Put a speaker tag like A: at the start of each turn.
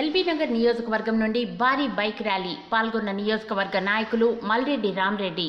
A: ఎల్బీనగర్ నియోజకవర్గం నుండి భారీ బైక్ ర్యాలీ పాల్గొన్న నియోజకవర్గ నాయకులు మల్రెడ్డి రామ్రెడ్డి.